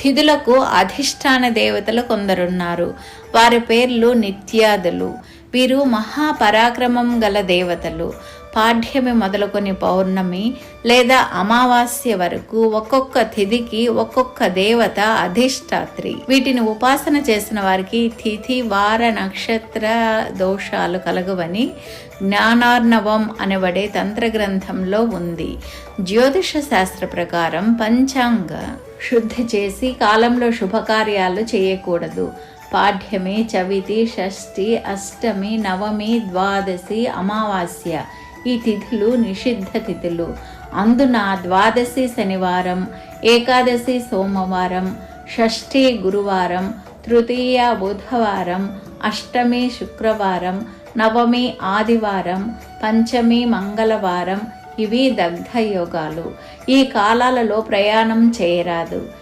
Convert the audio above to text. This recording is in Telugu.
తిథులకు అధిష్టాన దేవతలు కొందరున్నారు. వారి పేర్లు నిత్యాదులు. వీరు మహాపరాక్రమం గల దేవతలు. పాఠ్యమి మొదలుకొని పౌర్ణమి లేదా అమావాస్య వరకు ఒక్కొక్క తిథికి ఒక్కొక్క దేవత అధిష్టాత్రి. వీటిని ఉపాసన చేసిన వారికి తిథి వార నక్షత్ర దోషాలు కలగవని జ్ఞానార్ణవం అనబడే తంత్ర గ్రంథంలో ఉంది. జ్యోతిష శాస్త్ర ప్రకారం పంచాంగ శుద్ధి చేసి కాలంలో శుభకార్యాలు చేయకూడదు. పాఠ్యమి చవితి షష్ఠి అష్టమి నవమి ద్వాదశి అమావాస్య ఈ తిథులు నిషిద్ధ తిథులు. అందున ద్వాదశి శనివారం ఏకాదశి సోమవారం షష్ఠి గురువారం తృతీయ బుధవారం అష్టమి శుక్రవారం నవమి ఆదివారం పంచమి మంగళవారం ఇవి దగ్ధ యోగాలు ఈ కాలాలలో ప్రయాణం చేయరాదు.